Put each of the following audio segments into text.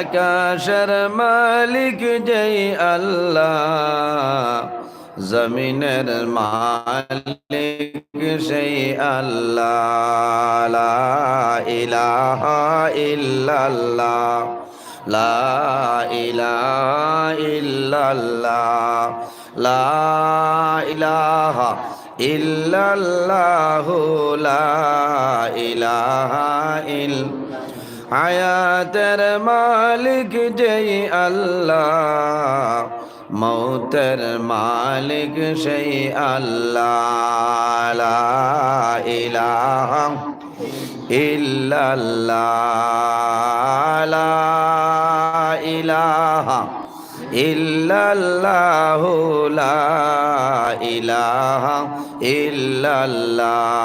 আকাশের মালিক যেই আল্লাহ, জমিনের মালিক সেই আল্লাহ। লা ইলাহা ইল্লাল্লাহ, লা ইলাহা ইল্লাল্লাহ, লা ইলাহা ইল্লাল্লাহু, লা ইলাহা ইল্লাল্লাহ হায়াতের মালিক যেই আল্লাহ, মৌতের মালিক সেই আল্লাহ ইলাহা ইল্লাল্লাহ ইলাহা ইল্লাল্লাহু, লা ইলাহা ইল্লাল্লাহ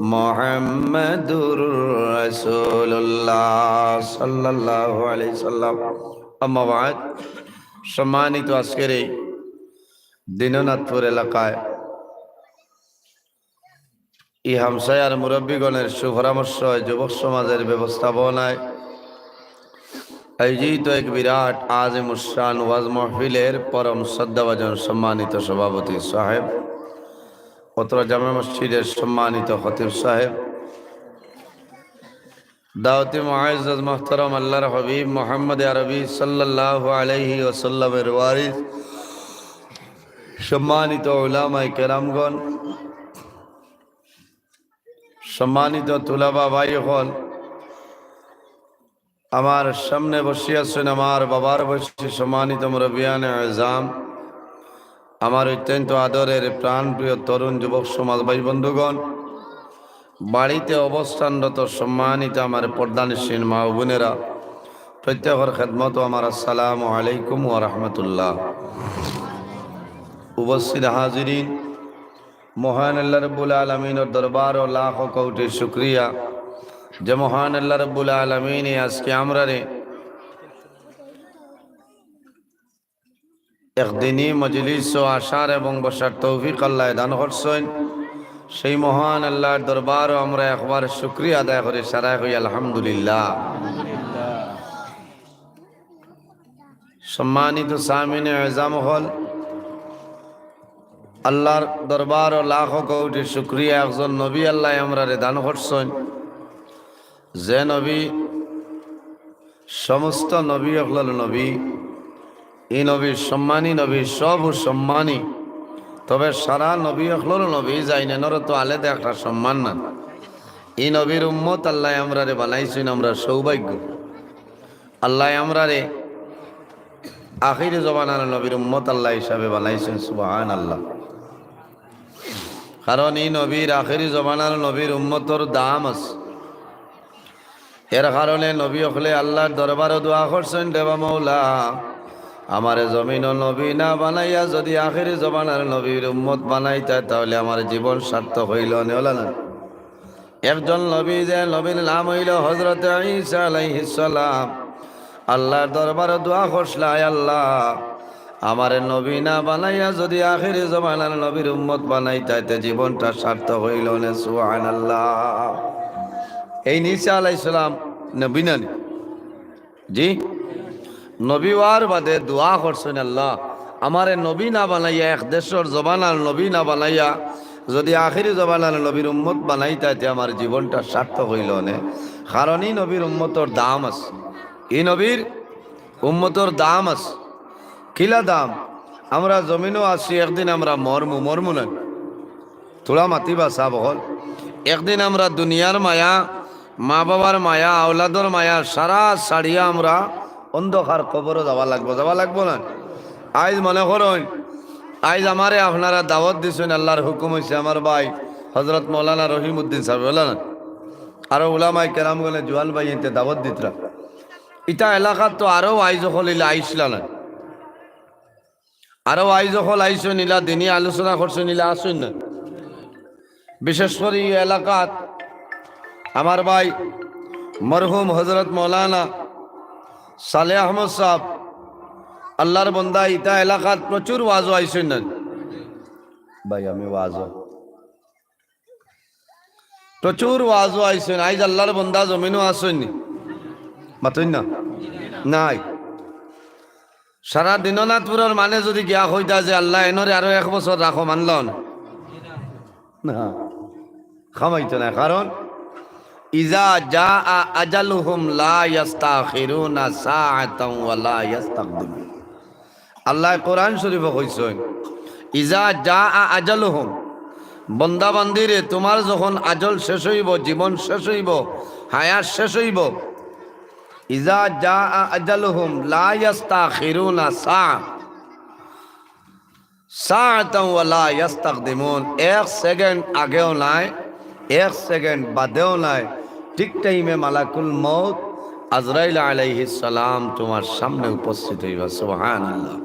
মোহাম্মদুর রসুল্লাহ সাল্লাহ আলাই সাল্লাম। সম্মানিত আজকের এই দীননাথপুর এলাকায় ই হামসায়ার মুরব্বীগণের সুপরামর্শ যুবক সমাজের ব্যবস্থাপনায় আয়োজিত এক বিরাট আজ মুসান ওয়াজ মহফিলের পরম শ্রদ্ধাভাজন সম্মানিত সভাপতি সাহেব। অত্র জামা মসজিদের সম্মানিত খতিব সাহেব, দাওয়াতি মুআজ্জাজ মুহতারাম আল্লাহর হাবিব মোহাম্মদ আরবি সাল্লাল্লাহু আলাইহি ওয়াসাল্লামের ওয়ারিস, সম্মানিত উলামায়ে কেরামগণ, সম্মানিত তুলাবা ভাই হল আমার সামনে বসে আছেন আমার বাবার বসে সম্মানিত মুরব্বিয়ান আজাম আমার অত্যন্ত আদরের প্রাণপ্রিয় তরুণ যুবক সমাজ ভাই বন্ধুগণ, বাড়িতে অবস্থানরত সম্মানিত আমার পর্দানসীন মা বোনেরা, প্রত্যেকের খেদমত আমার আসসালামু আলাইকুম ও রহমতুল্লাহ। উপস্থিত হাজিরিন, মহান আল্লাহ রব্বুল আলমিনের দরবার ও লাখ কৌটি শুক্রিয়া। যে মহান আল্লাহ রব্বুল আলমিনে আজকে আমরা রে একদিনই মজলিস ও আশার এবং বসার তৌফিক আল্লাহ দান করছেন। সেই মহান আল্লাহর দরবারও আমরা একবার শুক্রিয়া আদায় করে, সারা হই আলহামদুলিল্লাহ। সম্মানিত সামিনে এজাম হল, আল্লাহর দরবার ও লাখ কৌটি শুক্রিয়া একজন নবী আল্লাহ আমরা দান করছেন। যে নবী, সমস্ত নবী অকল নবী এই নবীর সম্মানী নবী সব সম্মানী। তবে সারা নবী অখলোর নবী যাই নেনর তো আলেদা একটা সম্মান না। এই নবীর উম্মত আল্লাহ আমরা রে বানাইছেন, আমরা সৌভাগ্য। আল্লাহ আমরা রে আখির জবানার নবীর উম্মত আল্লাহ হিসাবে বানাইছেন সুবাহান আল্লাহ কারণ এই নবীর আখিরি জবানার নবীর উম্মতর দাম আছে। এর কারণে নবী হলে আল্লাহর দরবারও দোয়া করছেন, দেবা মৌলা। আমার জমিন নবী না বানাইয়া যদি আখেরি জবানার নবীর উম্মত বানাইতা, তাহলে আমার জীবন সার্থক হইল না একজন নবী যে নবীর নাম হইল হজরত ঈসা আল্লাহর দরবারে দোয়া করসলাই আল্লাহ, আমার নবী না বানাইয়া যদি আখেরি জমানার নবীর উম্মত বানাই তাইতে জীবনটা সার্থক হইল না আল্লাহ এই নিসা আলাইসালাম নবী জি? নবীওয়ার বাদে দোয়া করছেন আল্লাহ। আমারে নবী না বানাইয়া, এক দেশের জবানার নবী না বানাইয়া, যদি আখিরি জবানার নবীর উম্মত বানাই তাইতে আমার জীবনটা সার্থক হইল নে। কারণ এই নবীর উম্মতর দাম আছে। এই নবীর উম্মতর দাম আছে। কিলা দাম? আমরা জমিনও আছি, একদিন আমরা মরমু মরমু না। তোরা মাতিবা সাব হল একদিন আমরা দুনিয়ার মায়া মা বাবার মায়া, আওলাদর মায়া, সারা সারিয়া আমরা অন্ধকার কবরও যাওয়া লাগবো যাওয়া লাগবো না? আইজ মনে করুন, আইজ আমারে আপনারা দাওয়াত দিছেন, আল্লাহর হুকুম হয়েছে আমার ভাই হজরত মৌলানা রহিমউদ্দিন সাহেব বললেন আরও ওলামাই গলে জোয়ান ভাই এতে দাওয়াত দিতরা। ইটা এলাকাত তো আরও আইজ হল ইলা আইসলা না আরও আইজ হল আইসো নিলা দিনই আলোচনা করছ নিলা আসুন না? বিশেষ করে এই এলাকাত আমার ভাই মরহুম হজরত মৌলানা সালে আহমদ সাহ আল্লাহর বন্দা, ইতা এলাকাত প্রচুর ওয়াজও আইসেন না? ভাই, আমি ওয়াজও প্রচুর ওয়াজও আইসেন আইজ আল্লাহর বন্দা জমিনও আসেননি মাতই না? নাই। সারা দিননাথপুরের মানে যদি গিয়া হইতা যে আল্লাহ এনরে আরও এক বছর রাখো মানল না। খামাইতো না, কারণ ইজা যা আজালুহুম লা আল্লাহ কোরআন শরীফে কইছেন, ইজা যা আজালুহুম বন্দা বান্দিরে তোমার যখন আজল শেষ হইব, জীবন শেষ হইব, হায়াত শেষ হইব, ইজা যা আজালুহুম লা ইয়াস্তাখিরুনা সা, সাআতাও ওয়া লা এক সেকেন্ড আগেও নাই, এক সেকেন্ড বাদেও নাই ঠিক টাইমে মালাকুল মত আজরাইল আলাইহিস সালাম তোমার সামনে উপস্থিত হইবা, সুবহানাল্লাহ।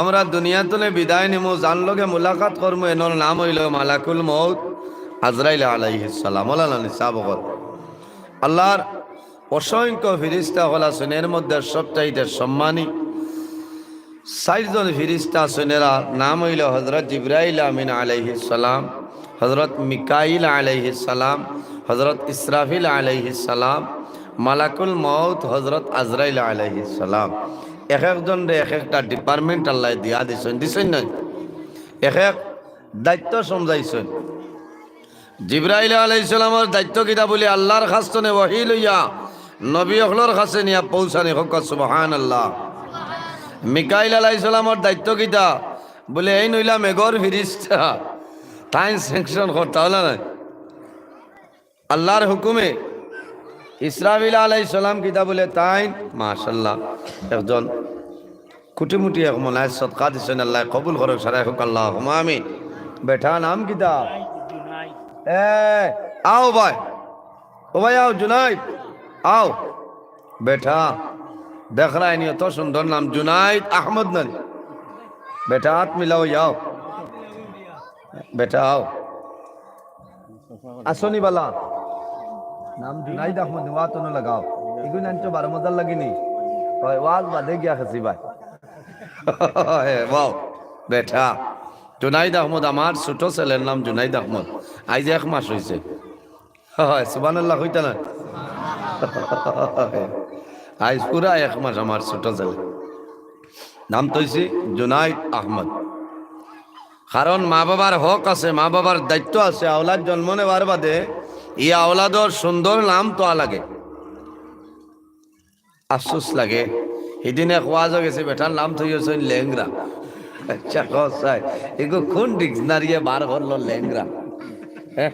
আমরা দুনিয়াতলে বিদায় নিমু জানলগে মুলাকাত করমু, এনর নাম হইল মালাকুল মৌত আজরাইল আলাইহিস সালাম। আল্লাহর অসংখ্য ফিরিস্তা হলা এর মধ্যে সবচাইতে সম্মানী ষাটজন ফিরিস্তা সুনেরা নাম হইল হজরত জিব্রাইল আমিন আলাইহিস সালাম। হজরত মিকাইল সালাম হজরত ইসরাফিল সালাম, মালাকুল মৌত হজরত আজরাইল সালাম। এক একজন এক একটা ডিপার্টমেন্ট আল্লাহ দিয়া দিছেন দিছেন না এক এক দায়িত্ব সমঝাইছেন। জিব্রাইল আলাইহিস সালামের দায়িত্ব কিতা বলি, আল্লাহর খাস্তনে ওয়াহি লইয়া, নবী অখলর কাছে নিয়া পৌঁছানি হক, সুবহানাল্লাহ। মিকাইল আলাই সালামর দায়িত্ব কিতা? বলে, এই নইলা মেঘর ফিরিস্তা। টাইম সেকশন করতে হলো না আল্লাহর হুকুমে ইসরাবিল আলাইসালাম কিতাবুলে তাই মাশাল্লাহ একজন কুটিমুটি এক মনায় সৎকা দিচ্ছেন আল্লাহ কবুল করো সারাই হোক আল্লাহ হুমামি বেঠা নাম কিতা? এ, আও ভাই, ও ভাই, আও জুনাইদ, আও। বেঠা, দেখ রায় নিয়ে তো সুন্দর নাম জুনাইদ আহমদ নারী বেঠা হাত মিলাও, যাও। বেটা আও। আসনি বালা নাম জুনাইদ আহমদ ওয়া তো লাগাও। এগুলো নানচো বারো মজার লাগিনি। হয় ওয়াজ বাদে গিয়া খসি ভাই বাও বেটা। জুনাইদ আহমদ আমার ছোট ছেলের নাম জুনাইদ আহমদ। আইজ এক মাস হয়েছে হয় সুবানাল্লাহ হইতে না? আইজ পুরা এক মাস আমার ছোট ছেলে। নাম তো জুনাইদ আহমদ। কারণ মা বাবার হক আছে, মা বাবার দায়িত্ব আছে, আওলাদ জন্ম নেওয়ার বাদে ই আওলাদর সুন্দর নাম তো লাগে। আফসোস লাগে। সেদিনে খোয়া যা গেছে বেটার নাম থইছে লেংরা আচ্ছা কসাই এগো কোন ডিকশনারিয়ে বার করল লেংরা হ্যাঁ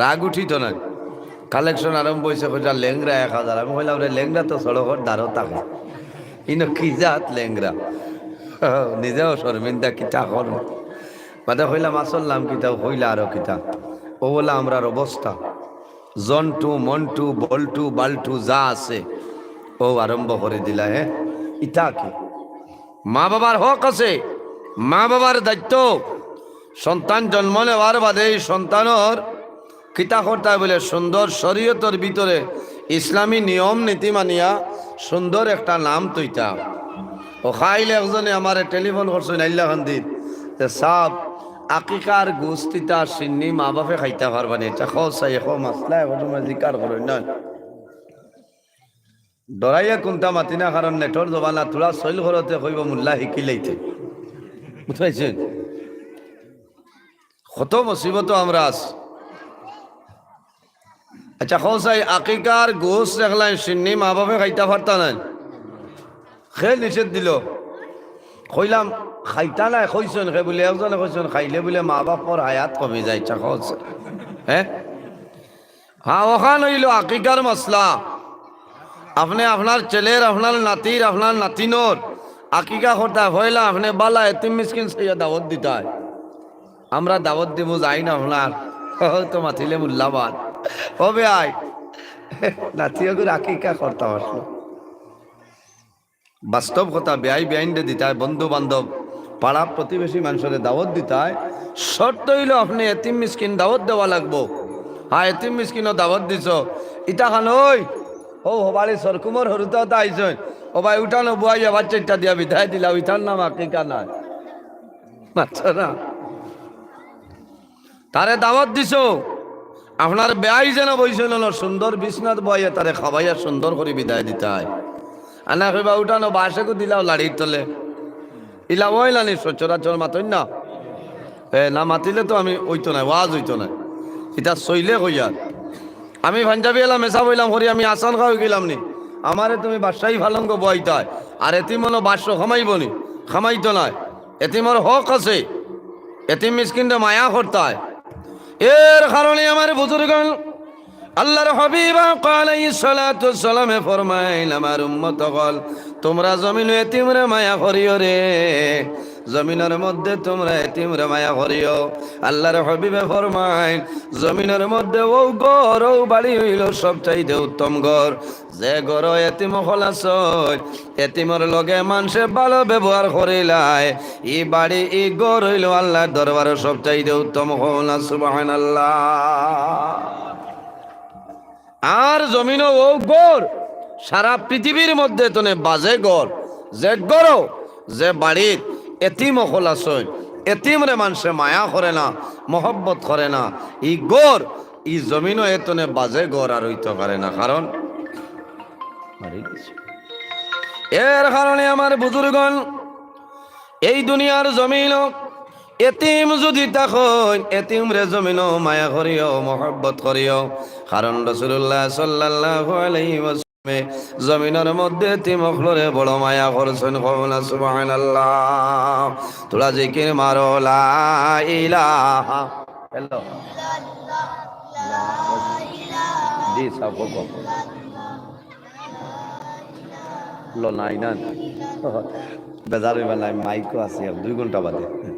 রাগ উঠিত না কালেকশন আরম্ভ হয়েছে কোথা লেংরা এক হাজার আমি বললাম রে লেংরা তো সড়কর দ্বারও থাকে। ইনো কি জাত লেংরা নিজেও শর্মিন্দা কিতা করব বাদে হইলাম আসল নাম কিতা হইলা আরও কিতা ও বলে আমরার অবস্থা। জন্টু, মন্টু, বল্টু, বাল্টু, যা আছে, ও আরম্ভ করে দিলা হ্যাঁ? ইতা কি? মা বাবার হক আছে, মা বাবার দায়িত্ব। সন্তান জন্ম নেওয়ার বাদে এই সন্তানর কিতা কর্তা বলে, সুন্দর শরীয়তর ভিতরে ইসলামী নিয়ম, নীতি মানিয়া সুন্দর একটা নাম তৈতা। ও খাইলে একজনে আমার টেলিফোন করছেন আল্লাহ খান্দির যে সাপ আকিকার গোস্তিতা সিন্নি মা বাপে খাইতে পারবানি এটা খাই এখো মাসলা এখন জিকার করেন না। ডরাইয়া কোনটা মাতি না কারণ নেটর জবানা তোরা শৈল ঘরতে কইব মোল্লা শিকিলেইতে। বুঝাইছেন কত মুসিবত আমরা আছি। আচ্ছা খোসাই আকিকার গোস দেখলাই সিন্নি মা বাপে খাইতে পারতা না খে নিষেধ দিল। কইলাম খাইতা নাই কইছেন সে বলে একজনে কইছেন খাইলে বলে মা বাপর হায়াত কমে যায় চাকস হ্যাঁ হ্যাঁ ওখান হইল আকিকার মশলা আপনি আপনার ছেলের আপনার নাতির আপনার নাতিনোর আকিকা করতে হইলা আপনি বালা এতিম মিসকিন সেই দাওয়াত দিতে আমরা দাওয়াত দিব যাই না আপনার তো মাতিলে মূল্যাবাদ হবে আয় নাতিও আকিকা করতে আসলো বাস্তব কথা বেআই বেআইনরে দিতে বন্ধু বান্ধব পাড়া প্রতিবেশী মানুষের দাওয়াত দিতে হয়। শর্ত হইল আপনি এতিম মিসকিন দাওয়াত দেওয়া লাগবো। হ্যাঁ এতিম মিসকিনও দাওয়াত দিছ। ইটা খান ওই। ও হবাড়ি সরকুমর হরুতাও তা আইসন ও ভাই, উঠানো বুয়াই, আবার চারটা দিয়া বিধায় দিলা উঠার নাম আকিকা নাই। আচ্ছা না। তারে দাওয়াত দিছ। আপনার বেআই যেন বইছিল সুন্দর বিশ্বনাথ বইয়ে তারে খাবাইয়া সুন্দর করে বিদায় দিতে হয়। আনা কইবা, উঠানো বাসেকো দিলাও লাড়ির তলে। ইলা ওইলানি সচরাচর মাতই না। এ, না মাতিলে তো আমি ওইতো নাই, ওয়াজ হইতো নাই। এটা সইলে কইয়ার আমি পাঞ্জাবি এলাম মেসা বইলাম হরি আমি আসান খাওয়া গেলাম নি। আমারে তুমি বাসাই ভালঙ্গ বইতায় আর এতিমনো বাস্য খামাইব নি। খামাইতো নয় এতিমর হক আছে। এতিম মিসকিনটা মায়া করতায়। এর কারণে আমার বুজুর্গ আল্লাহর হাবিবা কালাই সালাতু সালামে ফরমাইল, আমার উম্মত কল তোমরা জমিন এতিমরে মায়া করিও রে। জমিনের মধ্যে তোমরা এতিমরে মায়া করিও আল্লাহর হাবিবে ফরমাইল, জমিনের মধ্যে ও গর ও বাড়ি হইল সব চাইতে উত্তম ঘর। যে গর এতিম খলাস এতিমর লগে মানুষে ভালো ব্যবহার করিলায়। ই বাড়ি, ই গর হইল আল্লাহর দরবারে সব চাইতে উত্তম হল সুবহানাল্লাহ। আর জমিন ও গড়। সারা পৃথিবীর মধ্যে তনে বাজে গড়। যে গড় যে বাড়িত এতিম অকল আসয় এতিম রে মানুষে মায়া করে না, মহব্বত করে না। ই গড়, ই জমিনও এতনে বাজে গড় আর হইতে পারে না। কারণ। এর কারণে আমার বুজুর্গণ, এই দুনিয়ার জমিন এতিম যদি তখন, এতিম রে জমিন মায়া করিও, মহব্বত করিও। কারণ রসুল্লাহ সাল্লাহ জমিনের মধ্যে এতিম অখলরে বড় মায়া করছেন কবলা সুবহানাল্লাহ। তোরা যে জিকির মারো হ্যালো জি সব লো, নাই না বেজার মাইকও আছে, দুই ঘণ্টা বাদে।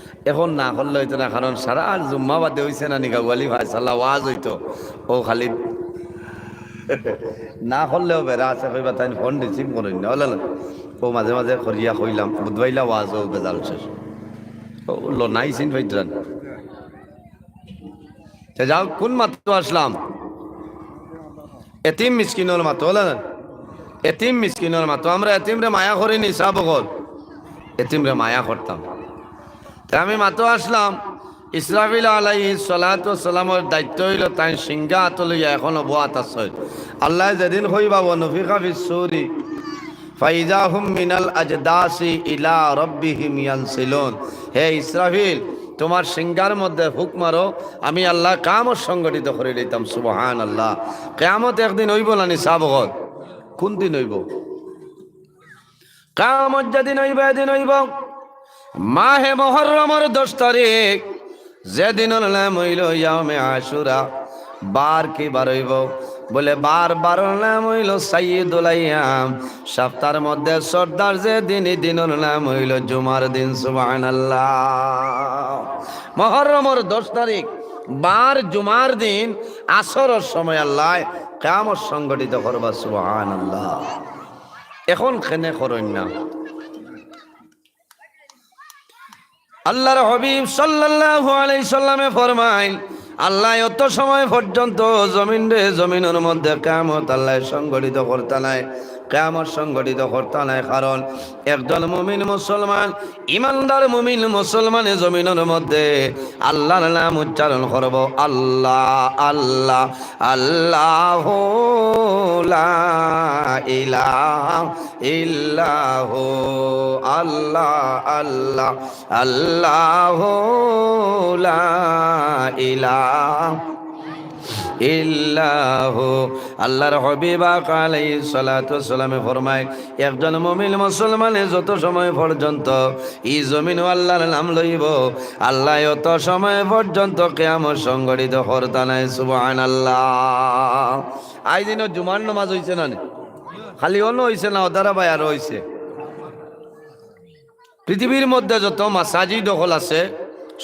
এখন না করলে হইতো না, কারণ সারা জুম্মা বাদে হইছে না নিকা ওয়ালি ভাই সাল্লাহ ওয়াজ হইতো। ও খালি না করলেও বেড়া আছে কইবা তাই ফোন রিসিভ করেন না। হলে ও মাঝে মাঝে করিয়া কইলাম, বুধবাইলা ওয়াজ ও বেজাল শেষ। ও লো নাই সিন ফাইটরান। যাও, কোন মাত্র আসলাম? এতিম মিসকিনের মাতো হলে এতিম মিসকিনের মাতো আমরা এতিমরে মায়া করিনি সাবকল এতিমরে মায়া করতাম। আমি মাতো আসলাম। ইসরাফিল আলাই সালাত সালামের দায়িত্ব হইল তাই সিংহা আতলিয়া এখনও বোয়াত আছে। আল্লাহ যেদিন হইবা নফিকা ফাইজা হুম মিনাল আজদাসি ইলা রব্বিহিম ইয়ানসিলুন। হে ইসরাফিল, তোমার সিংহার মধ্যে ফুক মারো। আমি আল্লাহ কামত সংগঠিত করে দিতাম সুবহান আল্লাহ কেয়ামত একদিন হইব না নিসাবগত কোন দিন হইব? কামত যেদিন হইব, এদিন হইব। মাহে মহরমর দশ তারিখ। যেদিন নাম আশুরা, বার কি বার হইব? বলে বার বার নাম হইল সাইয়দুল আইয়াম সপ্তাহের মধ্যে সর্দার যে দিন দিনের নাম হইল জুমার দিন, সুবহানাল্লাহ। মহরমর দশ তারিখ, বার জুমার দিন, আসরের সময় আল্লাহ কামত সংগঠিত করবা, সুবহানাল্লাহ। এখন খেনে করেন না। আল্লাহর হবিব সাল্লাল্লাহু আলাইহি সাল্লামে ফরমাইল, আল্লাহ অত সময় পর্যন্ত জমিন রে জমিনের মধ্যে কামত আল্লাহ সংগঠিত করতে নাই। কেমন সংগঠিত করতে নাই, কারণ একজন মুমিন মুসলমান, ইমানদার মুমিন মুসলমানের জমিনের মধ্যে আল্লাহর নাম উচ্চারণ করব, আল্লাহ আল্লাহ আল্লাহ ইল্লাহু, আল্লাহ আল্লাহ আল্লাহ ইলাহা ইল্লাহু। আল্লাহর হবিবা কালাই সালাতু সালামে ফরমায়, একজন মুমিন মুসলমানে যত সময় পর্যন্ত ই জমিন আল্লাহর নাম লইব, আল্লাহ অত সময় পর্যন্ত কেয়ামত সংগঠিত করতা নাই, সুবহানাল্লাহ। আই দিন জুমার নামাজ হইছে না খালি অন্য হইছে না ওদারা ভাই আরও হইছে? পৃথিবীর মধ্যে যত মাসাজি দখল আছে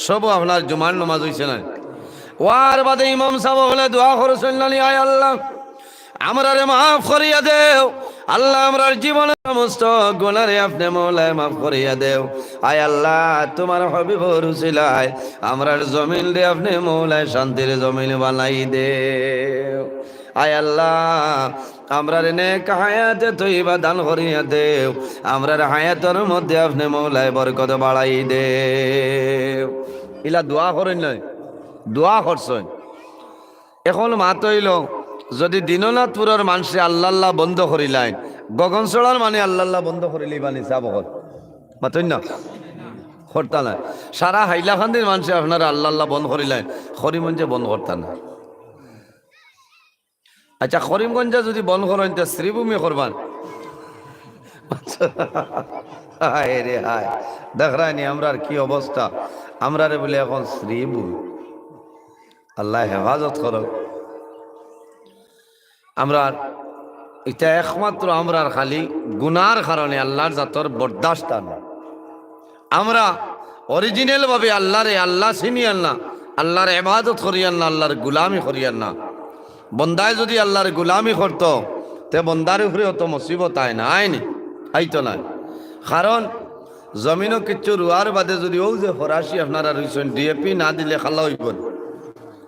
সব আপনার জুমার নামাজ হইছে না? ওয়ার বাদে ইমাম সাহেব হলে দোয়া করছেন আয় আল্লাহ। আমরারে মাফ করিয়া দেও। আল্লাহ আমরার জীবনের সমস্ত গুণারে আপনি মৌলায় মাফ করিয়া দেও। আয় আল্লাহ, তোমার হবিব রুসিলায় আমরার জমিন রে আপনি মৌলায় শান্তির জমিন বানাই দেও। আয় আল্লাহ, আমরার নেক হায়াতে তৈবা দান করিয়া দেও। আমরার হায়াতের মধ্যে আপনি মৌলায় বরকত বাড়াই দেও। ইলা দোয়া করেন নয় দোয়া করছেন। এখন মাত হইল, যদি দীননাথপুরের মানুষে আল্লাহ বন্ধ করিলাইন গগন চড়ার মানে আল্লাহ বন্ধ করিলি বানি চাবকর মাতই না? করতা না সারা হাইলাখান্দির মানুষে আপনারা আল্লাহ বন্ধ করিলেন, করিমগঞ্জে বন্ধ করতা না আচ্ছা করিমগঞ্জে যদি বন্ধ করেন, তো শ্রীভূমি করবান। হায় রে হায়। দেখরানি আমরার কি অবস্থা? আমরারে বলে এখন শ্রীভূমি। আল্লাহ হেফাজত করো। আমরা এটা একমাত্র আমরার খালি গুনার কারণে আল্লাহর জাতর বরদাস্ত না। আমরা অরিজিনাল ভাবে আল্লাহরে আল্লাহ চিনিয়ান না, আল্লাহর এবাদত করিয়ান না, আল্লাহর গুলামি করিয়ান না। বন্দায় যদি আল্লাহর গুলামি করত, তে বন্দার উপরে অত মুসিবত আয় না আয়নি আইতো না। কারণ জমিনও কিচ্ছু রুয়ার বাদে যদি ও যে ফরাসি আপনারা রইছেন ডিএপি না দিলে খাল্লা হইব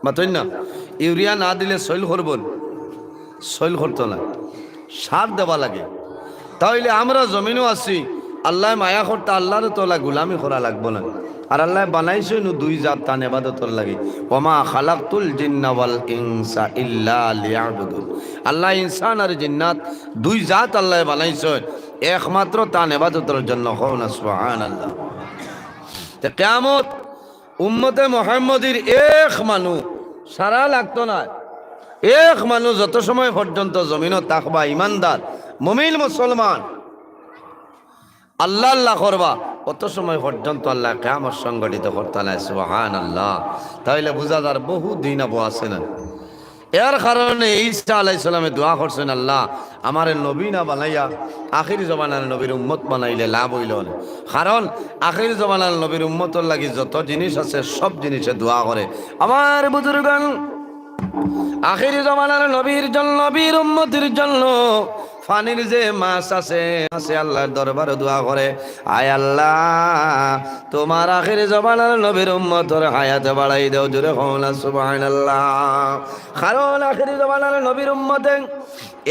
মাতই না? ইউরিয়া না দিলে সইল করবন সইল করতো না। সার দেওয়া লাগে। তাহলে আমরা জমিনও আছি। আল্লাহ মায়া করতে আল্লাহর তোলা গুলামি করা লাগবো না। আর আল্লাহ বানাইছে নু দুই জাত তান এবাদতর লাগে। ওমা খালাকতুল জিন্না ওয়াল ইনসা ইল্লা আল্লাহ ইনসান আর জিন্নাত দুই জাত আল্লাহ বানাইছে। একমাত্র তান এবাদতর জন্য হও না, সুবহানাল্লাহ। তে কিয়ামত উম্মতে মোহাম্মদীর এক মানুষ সারা লাগতো না। এক মানুষ যত সময় পর্যন্ত জমিনত তাকবা, ইমানদার, মমিন মুসলমান, আল্লাহ আল্লাহ করবা, অত সময় পর্যন্ত আল্লাহ কেমন সংগঠিত করতে নাই সুহান আল্লাহ তাহলে বুঝা যার বহু দিন আবু আছে না? এর কারণে ঈসা আলাইসালামে দোয়া করছেন, আল্লাহ, আমার নবী না বানাইয়া আখির জমানার নবীর উম্মত বানাইলে লাভ হইল কারণ আখির জমানার নবীর উম্মতর লাগি যত জিনিস আছে, সব জিনিসে দোয়া করে। আমার বুজুর্গান, আখির জমানার নবীর জন্য, নবীর উম্মতির জন্য ফানির যে মাছ আছে আছে আল্লাহর দরবারে দোয়া করে। আয় আল্লাহ, তোমার আখির জবানার নবীর উম্মতর হায়াত বাড়াই দেও জোরে হওয়া সুবহানাল্লাহ। কারণ আখির জবানার নবীর উম্মতে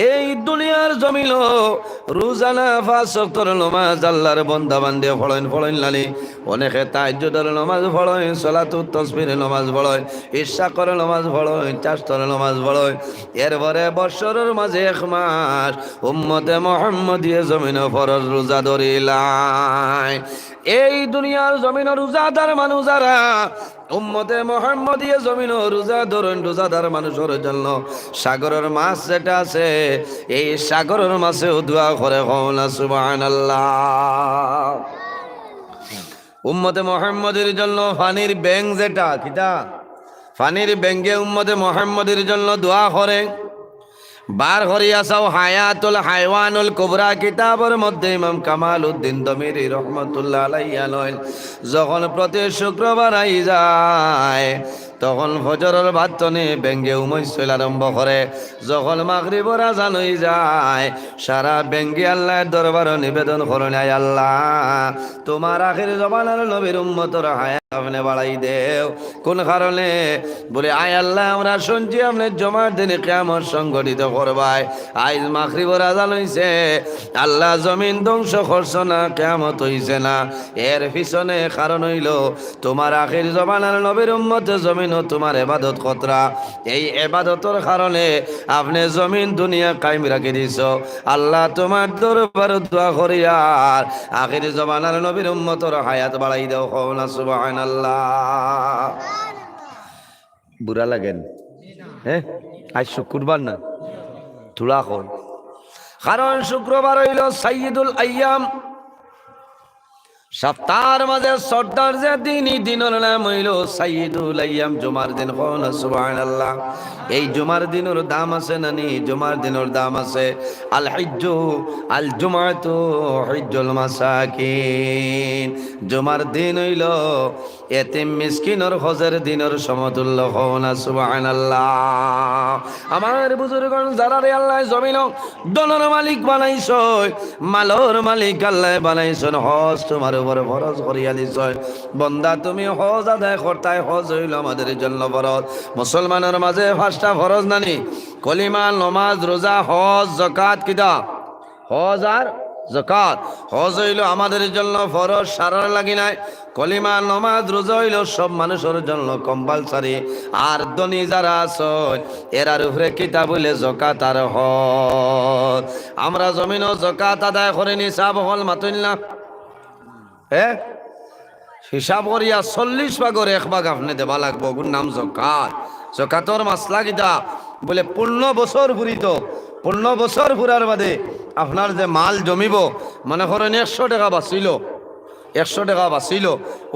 এই দুনিয়ার জমিল রোজানা পাঁচ সপ্তর নমাজ আল্লাহর বন্ধা বান্ধে ফলন ফলন লালি। অনেকে তাজ্জুদের নমাজ ফলয় সলাতু তসবির নমাজ ফলয় ঈর্ষা করে নমাজ ফলয় চাষতর নমাজ ফলয় এরপরে বৎসরের মাঝে এক মাস উম্মতে মোহাম্মদিয়ে জমিন ফরজ রোজা ধরিলাই এই দুনিয়ার জমিন রোজাদার মানুষ যারা উম্মতে মোহাম্মদিয়ে জমিন রোজা ধরুন রোজাদার মানুষের জন্য। সাগরের মাছ যেটা আছে, এই সাগরের মাছে দোয়া করে হওনা সুবান আল্লাহ উম্মতে মোহাম্মদের জন্য ফানির ব্যাংক যেটা, কিতা? ফানির ব্যাংকে উম্মতে মোহাম্মদের জন্য দোয়া করে। বার করিয়া চাও হায়াতুল হাইওয়ানুল কুবরা কিতাবের মধ্যে ইমাম কামাল উদ্দিন দমিরি রহমতুল্লাহ আলাইয়া লইল যখন প্রতি শুক্রবার আই যায়, তখন ফজরের ভাতনে ব্যঙ্গে উমৈশৈল আরম্ভ করে। যখন মাগরিবর আজান হয়ে যায়, সারা ব্যঙ্গে আল্লাহ দরবার নিবেদন করেন আল্লাহ। তোমার আখির জবানার নবীর উম্মতর হায়া আপনি বাড়াই দেও। কোন কারণে? বলে, আয় আল্লাহ, আমরা শুনছি আপনি জমার দিনে কেমন সংগঠিত করবাই। আইজ মাখরিবর আজান হইছে আল্লাহ জমিন ধ্বংস করছ না কেমত হইছে না। এর পিছনে কারণ হইল, তোমার আখির জমানার নবীর উম্মতে জমিন ও তোমার এবাদত কতরা এই এবাদতর কারণে আপনি জমিন দুনিয়া কায়েম রাখি দিছ। আল্লাহ তোমার দরবার দোয়া করিয়ার আখির জমানার নবীর উম্মতর হায়াত বাড়াই দেও না বুড়া লাগেন হ্যাঁ আজ শুক্রবার না? কর কারণ শুক্রবার হইল সাইদুল আইয়াম সপ্তাহের মাঝে সর্দার যে দিন এই দিনের নাম হইল সাইয়দুল আইয়াম জুমার দিন কোন? সুবহানাল্লাহ। এই জুমার দিনের দাম আছে নানি জুমার দিনের দাম আছে। আল হিজ্জু আল জুমাতু হিজ্জুল মাসাকিন। জুমার দিন হইল এতিম মিসকিনর হজের দিনের সমতুল্য কোন? সুবহানাল্লাহ। আমার বুজুর্গণ, যারা রে আল্লাহ জমিন দনের মালিক বানাইছ, মালর মালিক আল্লাহ বানাইছন, হজ তোমার উপর ফরজ করিয়া দিছ বন্দা, তুমি হজ আদায় করতাই হজ হইল আমাদের জন্য ফরজ। মুসলমানের মাঝে পাঁচটা ফরজ নানি। কলিমা, নমাজ, রোজা, হজ জকাত কিদা হজ আর জকাত হজ হইল আমাদের জন্য ফরজ, সারার লাগি নাই। কলিমা, নমাজ, রোজা হইল সব মানুষের জন্য কম্পালসারি আর ধনী যারা আছে এরার উপরে কিতা বলে জকাত আর হজ। আমরা জমিন জকাত আদায় করে নিসাব হল মাতুল না হিসাব করিয়া চল্লিশ ভাগর এক ভাগ আপনি দেবা লাগবো নাম জকাত। জকাতর মাসলা কিতা বলে পূর্ণ বছর ঘুরিত পূর্ণ বছর ঘুরার বাদে আপনার যে মাল জমিব, মনে করেন একশো টাকা বাঁচিল, একশো টাকা বাঁচিল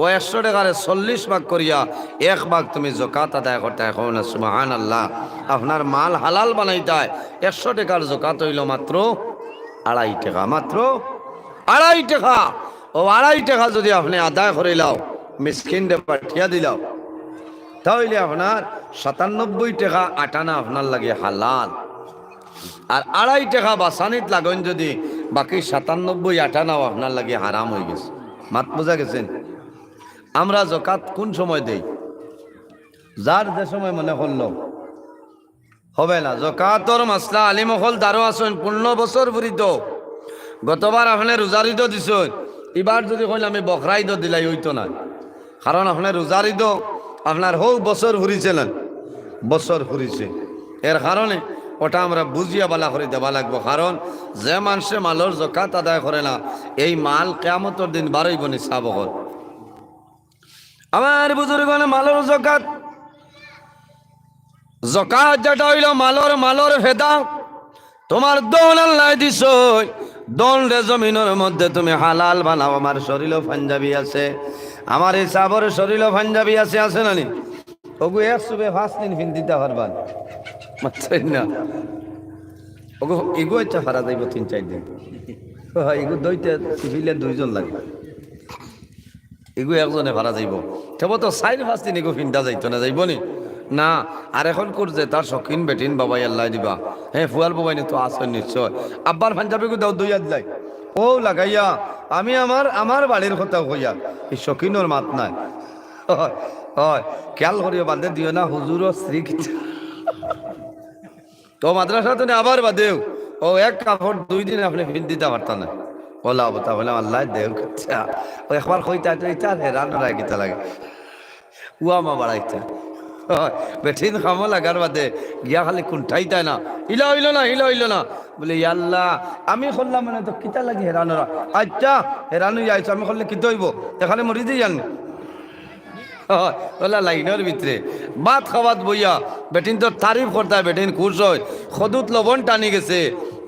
ও একশো টাকারে চল্লিশ ভাগ করিয়া এক ভাগ তুমি জকাত আদায় করতে এখন না সুবাহান আল্লাহ আপনার মাল হালাল বানাইতায় একশো টাকার জকাত হইল মাত্র আড়াই টাকা মাত্র আড়াই টাকা। ও আড়াই টাকা যদি আপনি আদায় করে লাও, মিসকিনরে পাঠিয়া দিলাও, তাহলে আপনার সাতানব্বই টাকা আটানা আপনার লাগে হালাল। আর আড়াই টাকা বাসানিত লাগন যদি, বাকি সাতানব্বই আটানাও আপনার লাগে হারাম হয়ে গেছে। মাত বোঝা গেছেন? আমরা জকাত কোন সময় দেই? যার যে সময় মনে করল। হবে না, জকাতর মাসলা আলিমহল দারো আসুন পূর্ণ বছর ভরিত গতবার আপনি রোজার ঈদও দিছ এবার যদি কইলে আমি বকরা ঈদও দিলাই হইতো না। কারণ আপনার রোজার ঈদও আপনার হোক বছর ফুরিছিলেন বছর ফুরিছে। এর কারণে ওটা আমরা বুঝিয়া বালা করে দেওয়া লাগবো। কারণ যে মানুষে মালর জকাত আদায় করে না, এই মাল কেমতর দিন বারোই বনি সাবকর আমার বুজুর্গনে মালর জকাত জকাত যেটা হইল মালর মালর ভেদা তোমার দন আল্লাহ দিস রে জমিনের মধ্যে তুমি হালাল বানাও, আমার শরীরও পাঞ্জাবি আছে। আমার এই সাবর শরীরও পাঞ্জাবি আছে আছে নানি ওগু এক সুবে পাঁচ দিন ফিন দিতে পারবান না। ওগু এগু একটা হারা যাইব তিন, চার দিন। এগু দইতে ফিলে দুইজন লাগবে। এগু একজনে ভাড়া যাইব তবে তো চার, পাঁচ দিন এগু ফিনটা যাইতো না, যাইব নি? না, আর এখন করছে তার শখিন বেটিন বাবাই আল্লাহ দিবা। হ্যাঁ ফুয়াল বাবাই তো আসেন নিশ্চয়। আব্বার পাঞ্জাবিকে দাও দুই হাত যাই ও লাগাইয়া, আমি আমার আমার বাড়ির কথা কইয়া, এই শখিনোর মাত নাই। হয় খেয়াল করিও বাদে দিও না হুজুর স্ত্রী তো মাদ্রাসা তো আবার বাদেও, ও এক কাপড় দুই দিন আপনি ফিন দিতে পারতাম না। ওলা বতা বলে আল্লাহ দেও ও একবার কইতা হেরান রাখিতে লাগে। উয়া মা বাড়াইতে। বেঠিন খামো লাগার বাদে গিয়া খালি কুণ্ঠাইতাই না। ইলা হইল না, ইলা হইল না। বলে ইয়াল্লাহ আমি করলাম মানে তো কিতা লাগে হেরানোরা আচ্ছা হেরানো যাইছো আমি করলে কিতে হইব? এখানে মরি দিয়ে জানি ওলা লাইনের ভিতরে ভাত খাওয়াত বইয়া বেটিন তো তারিফ করতে বেটিন খুশ হয়। সদুত লবণ টানি গেছে।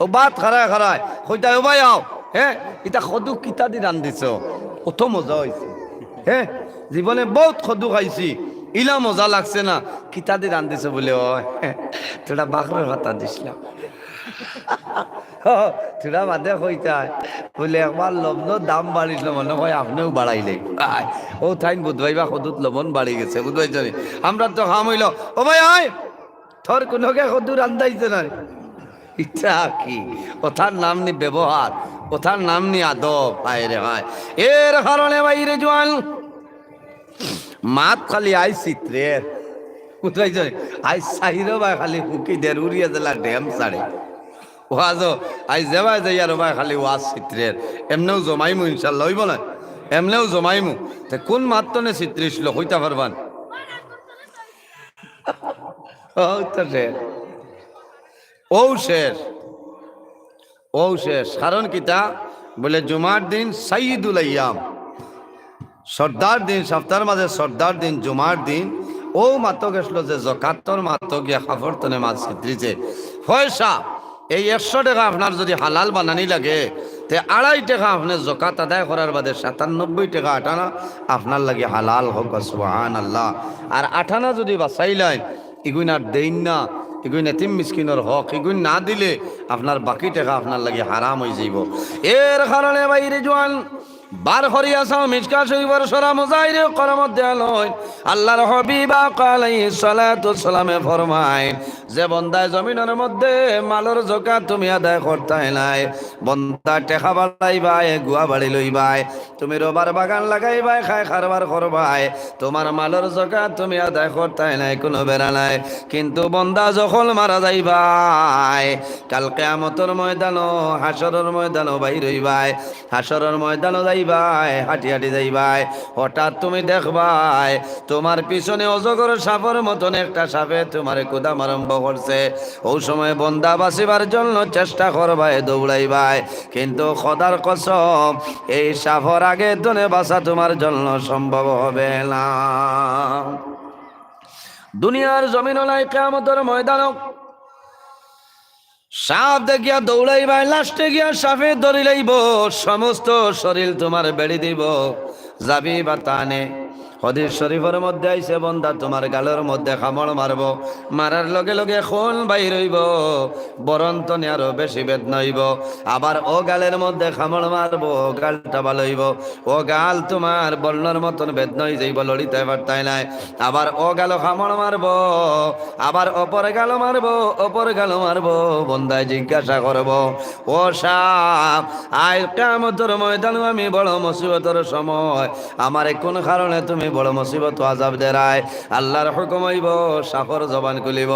ও ভাত খারায় খারায় কইতা ও ভাই আও। হ্যাঁ ইটা সদু কিতা দি রান্ধিছ কত মজা হয়েছে হ্যাঁ জীবনে বহুত সদু খাইছি। ইলা মজা লাগছে না। কিতা দি রান্ধিছে বলে তোরা বাকরের ভাতা দিছিলাম তোরা বাদে কইতাই বলে একবার লবণ দাম বাড়িছিল মনে হয় আপনিও বাড়াইলে ও থাইন বুধবাই বা সদুত লবণ বাড়ি গেছে বুধবাই জানি আমরা তো খাম হইল। ও ভাই আয় তোর কোনোকে সদু রান্ধাইছে না ইচ্ছা কি? ওথার নাম নি ব্যবহার ওথার নাম নি আদব। আয় রে ভাই এর কারণে বাইরে জোয়ান মাত খালি আই চিত্রের আই সাহিরো বা খালি হুকি দের উড়িয়ে দিলা ড্যাম সাড়ে ওয়াজ আই যেবাই যাই আর ভাই খালি ওয়াজ চিত্রের এমনেও জমাইমু ইনশাল্লাহ, হইব না? এমনেও জমাইমু। তে কোন মাত্রনে চিত্রিছিল হইতা পারবান শেষ ও শেষ। ও শেষ। কারণ কিতা? বলে জুমার দিন সাইদুল আয়াম সর্দার দিন, সপ্তাহের মাঝে সর্দার দিন, জুমার দিন। ও মাত্র গেছিল যে জকাতর মাত্র গিয়ে খাফরতনে মাছ ছিত্রিছে পয়সা এই একশো টাকা আপনার যদি হালাল বানানি লাগে, তে আড়াই টাকা আপনার জকাত আদায় করার বাদে সাতানব্বই টাকা আটানা আপনার লাগে হালাল হোক সুহান আল্লাহ আর আঠানা যদি বাঁচাইলেন ইগুন আর দেইন না, এগুন এতিম মিসকিনের হক, এগুন না দিলে আপনার বাকি টাকা আপনার লাগে হারাম হয়ে যাইব। এর কারণে বাইরে জোয়ান বার হরিয়া সাও মিসকা শরীফের সরা মুজাহিরে করমত দেয়ালয় আল্লাহর হবিবা কালাই সালাতু সালামে ফরমায় যে বন্দায় জমিনের মধ্যে মালর জকা তুমি আদায় করতাই নাই, বন্দা টেকা বাড়াইবাই গুয়া বাড়ি লইবাই, তুমি রবার বাগান লাগাইবাই খাই খারবার করবাই, তোমার মালর জকা তুমি আদায় করতাই নাই, কোনো বেড়া নাই। কিন্তু বন্দা যখন মারা যাইবাই, কাল কেয়ামতর ময়দানও হাসরের ময়দানও বাইর হইবাই, হাসরের ময়দানও যাইবাই, হাঁটি হাঁটি যাইবাই। হঠাৎ তুমি দেখবাই, তোমার পিছনে অজগর সাপের মতন একটা সাপে তোমার কুদাম আরম্ভ করছে। ওই সময় বন্দা বাঁচিবার জন্য চেষ্টা করবাই, দৌড়াইবাই। কিন্তু খদার কসম, এই সাপর আগে তনে বাঁচা তোমার জন্য সম্ভব হবে না। দুনিয়ার জমিন নাই কেমতর ময়দানক সাপ দেখিয়া দৌড়াইবাই লাস্টে গিয়া সাপে ধরিলাইব সমস্ত শরীর তোমার বেড়ি দিব। যাবি বা তানে হদির শরীফের মধ্যে আইসে বন্দা তোমার গালের মধ্যে খামড় মারব। মারার লগে লগে খুন বাইর হইব, বরন্ত আরও বেশি বেদনা হইব। আবার ও গালের মধ্যে খামড় মারব, ও গালটা ভালো হইব। ও গাল তোমার বর্ণর মতন বেদনা হয়ে যাইব লড়িতে পারতাই নাই। আবার ও গাল খামড় মারব, আবার অপর গাল মারব, অপর গাল মারব, বন্দায় জিজ্ঞাসা করব। ও সাপ আয় কামতর ময়দান আমি বড় মুসিবতর সময়, আমার কোন কারণে তুমি বড় মুসিবত আজাব দেরায় আল্লাহর হুকুম হইব সাফর জবান খুলিব,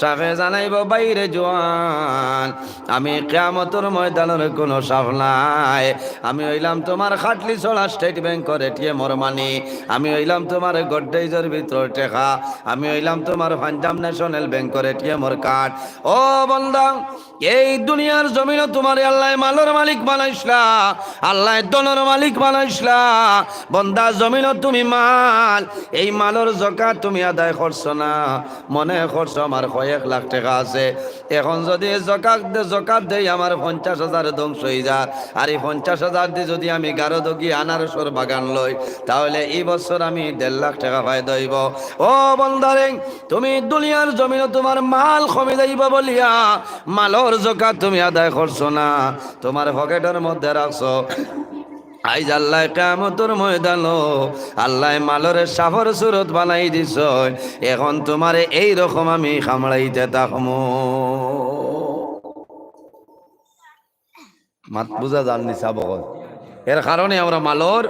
সাফে জানাইব বাইরে জোয়ান। আমি কেয়ামতর ময়দানের কোনো সাফ নাই। আমি হইলাম তোমার খাটলি চলা স্টেট ব্যাংকের এটিএম ওর মানি। আমি হইলাম তোমার গড্ডেজের ভিতর টেকা। আমি হইলাম তোমার পাঞ্জাব ন্যাশনাল ব্যাংকের এটিএম ওর কার্ড। ও বন্দা, এই দুনিয়ার জমিনও তোমার আল্লাহ মালের মালিক বানাইসলা আল্লাহ দনের মালিক বানাইসলা বন্দা, জমিনও তুমি মাল। এই মালের জকাত তুমি আদায় করছ না। মনে করছ আমার কয়েক লাখ টাকা আছে। এখন যদি জকাত জকাত দেই, আমার পঞ্চাশ হাজার ধ্বংস হয়ে যা। আর এই পঞ্চাশ হাজার দিয়ে যদি আমি গারো দগি আনারসর বাগান লই, তাহলে এই বছর আমি দেড় লাখ টাকা পাই দইব ও বন্দারে, তুমি দুনিয়ার জমিনে তোমার মাল কমে যাইব বলিয়া মালর জকাত তুমি আদায় করছ না। তোমার পকেটের মধ্যে রাখছো। আইজ আল্লাহ কামতর ময়দান আল্লাহ মালরে সাফর সুরত বানাই দিছ এখন তোমার এই রকম আমি খামড়াইতে থাকম। মাত বুঝা জাননি সাবক। এর কারণে আমরা মালর